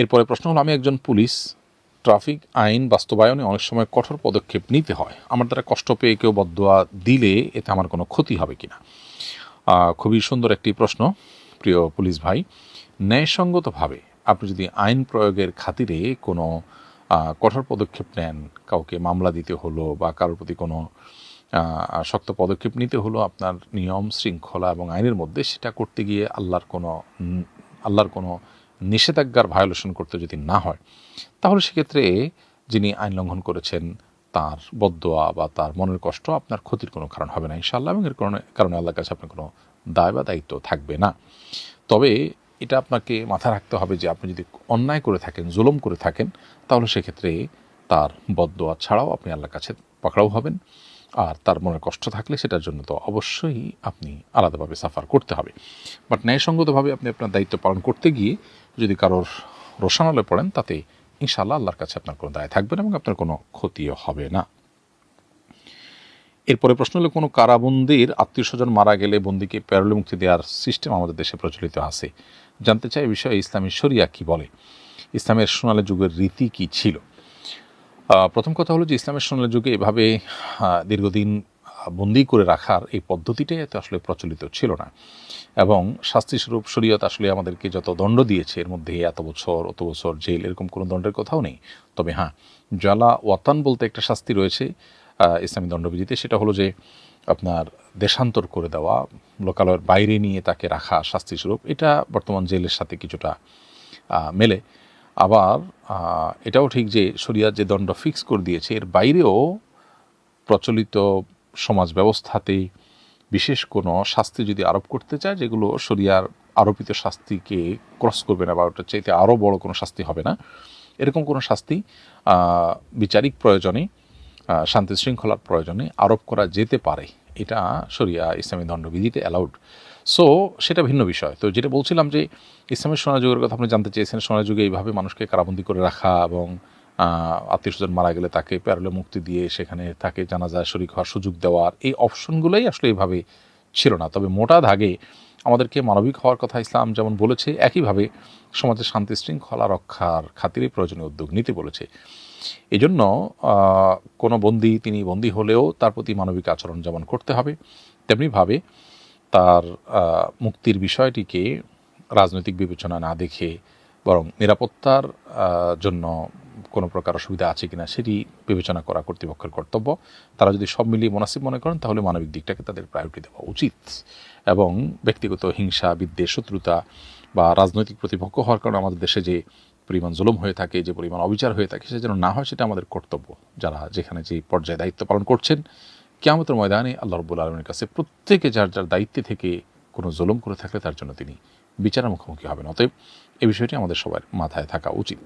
এরপরে প্রশ্ন হলো, আমি একজন পুলিশ, ট্রাফিক, আইন, বাস্তবায়নে অনেক সময় কঠোর পদক্ষেপ নিতে হয়। আমার দ্বারা কষ্ট পেয়ে কেউ বদোয়া দিলে এতে আমার কোনো ক্ষতি হবে কি না খুবই সুন্দর একটি প্রশ্ন, প্রিয় পুলিশ ভাই। ন্যায়সঙ্গতভাবে আপনি যদি আইন প্রয়োগের খাতিরে কোনো কঠোর পদক্ষেপ নেন, কাউকে মামলা দিতে হলো বা কারোর প্রতি কোনো শক্ত পদক্ষেপ নিতে হলো, আপনার নিয়ম, শৃঙ্খলা এবং আইনের মধ্যে সেটা করতে গিয়ে আল্লাহর কোনো আল্লাহর কোনো নিষেধাজ্ঞার ভায়োলেশন করতে যদি না হয়, তাহলে সেক্ষেত্রে যিনি আইন লঙ্ঘন করেছেন, তার বদোয়া বা তার মনের কষ্ট আপনার ক্ষতির কোনো কারণ হবে না ইনশাআল্লাহ এবং এর কারণে কারণে আল্লাহর কাছে আপনার কোনো দায় বা দায়িত্ব থাকবে না। তবে এটা আপনাকে মাথায় রাখতে হবে যে আপনি যদি অন্যায় করে থাকেন, জুলম করে থাকেন, তাহলে সেক্ষেত্রে তার বদোয়া ছাড়াও আপনি আল্লাহর কাছে পাকড়াও হবেন। আর তার মনে কষ্ট থাকলে সেটার জন্য তো অবশ্যই আপনি আলাদাভাবে সাফার করতে হবে। বাট ন্যায়সঙ্গতভাবে আপনি আপনার দায়িত্ব পালন করতে গিয়ে যদি কারোর রোশানলে পড়েন, তাতে ইনশাআল্লাহ আল্লাহর কাছে আপনার কোনো দায় থাকবে না এবং আপনার কোনো ক্ষতিও হবে না। এরপরে প্রশ্ন হলো, কোনো কারাবন্দির আত্মীয় স্বজন মারা গেলে বন্দিকে প্যারোলে মুক্তি দেওয়ার সিস্টেম আমাদের দেশে প্রচলিত আছে। জানতে চাই এ বিষয়ে ইসলামী শরিয়া কি বলে? ইসলামের সোনালী যুগের রীতি কি ছিল? প্রথম কথা হলো যে ইসলামের সোনালী যুগে এভাবে দীর্ঘদিন বন্দি করে রাখার এই পদ্ধতিটাই এত আসলে প্রচলিত ছিল না। এবং শাস্তিস্বরূপ শরীয়ত আসলে আমাদেরকে যত দণ্ড দিয়েছে, এর মধ্যে এত বছর, অত বছর জেল, এরকম কোনো দণ্ডের কথাও নেই। তবে হ্যাঁ জ্বালা ওয়াতান বলতে একটা শাস্তি রয়েছে ইসলামী দণ্ডবিধিতে। সেটা হলো যে আপনার দেশান্তর করে দেওয়া, লোকালয়ের বাইরে নিয়ে তাকে রাখা শাস্তিস্বরূপ। এটা বর্তমান জেলের সাথে কিছুটা মেলে। আবার এটাও ঠিক যে শরিয়ার যে দণ্ড ফিক্স করে দিয়েছে, এর বাইরেও প্রচলিত সমাজ ব্যবস্থাতে বিশেষ কোনো শাস্তি যদি আরোপ করতে চায়, যেগুলো শরিয়ার আরোপিত শাস্তিকে ক্রস করবে না বা ওটার চাইতে আরও বড় কোনো শাস্তি হবে না, এরকম কোনো শাস্তি বিচারিক প্রয়োজনে শান্তি শৃঙ্খলার প্রয়োজনে আরোপ করা যেতে পারে। এটা শরিয়া ইসলামী দণ্ডবিধিতে অ্যালাউড সো সেটা ভিন্ন বিষয়। তো যেটা বলছিলাম যে, ইসলামের সোনা যুগের কথা আপনি জানতে চেয়েছেন, সোনা যুগে এইভাবে মানুষকে কারাবন্দি করে রাখা এবং আত্মীয় স্বজন মারা গেলে তাকে প্যারোলে মুক্তি দিয়ে সেখানে তাকে জানাজা শরিক হওয়ার সুযোগ দেওয়ার, এই অপশনগুলোই আসলে এইভাবে ছিল না। তবে মোটা দাগে আমাদেরকে মানবিক হওয়ার কথা ইসলাম যেমন বলেছে, একইভাবে সমাজের শান্তি শৃঙ্খলা রক্ষার খাতিরে প্রয়োজনীয় উদ্যোগ নিতে বলেছে। এই জন্য কোনো বন্দি, তিনি বন্দি হলেও তার প্রতি মানবিক আচরণ যেমন করতে হবে, তেমনিভাবে তার মুক্তির বিষয়টিকে রাজনৈতিক বিবেচনা না দেখে বরং নিরাপত্তার জন্য কোনো প্রকার অসুবিধা আছে কিনা সেটি বিবেচনা করা কর্তৃপক্ষের কর্তব্য। তারা যদি সব মিলিয়ে মুনাসিব মনে করেন, তাহলে মানবিক দিকটাকে তাদের প্রায়োরিটি দেওয়া উচিত। এবং ব্যক্তিগত হিংসা, বিদ্বেষ, শত্রুতা বা রাজনৈতিক প্রতিপক্ষ হওয়ার কারণে আমাদের দেশে যে পরিমাণ জুলুম হয়ে থাকে, যে পরিমাণ অবিচার হয়ে থাকে, সে যেন না হয় সেটা আমাদের কর্তব্য। যারা যেখানে যে পর্যায়ে দায়িত্ব পালন করছেন, কেয়ামতের ময়দানে আল্লাহ রব্বুল আলমের কাছে প্রত্যেকে যার যার দায়িত্বে থেকে কোনো জুলুম করে থাকলে তার জন্য তিনি বিচারের মুখোমুখি হবেন। অতএব এ বিষয়টি আমাদের সবার মাথায় থাকা উচিত।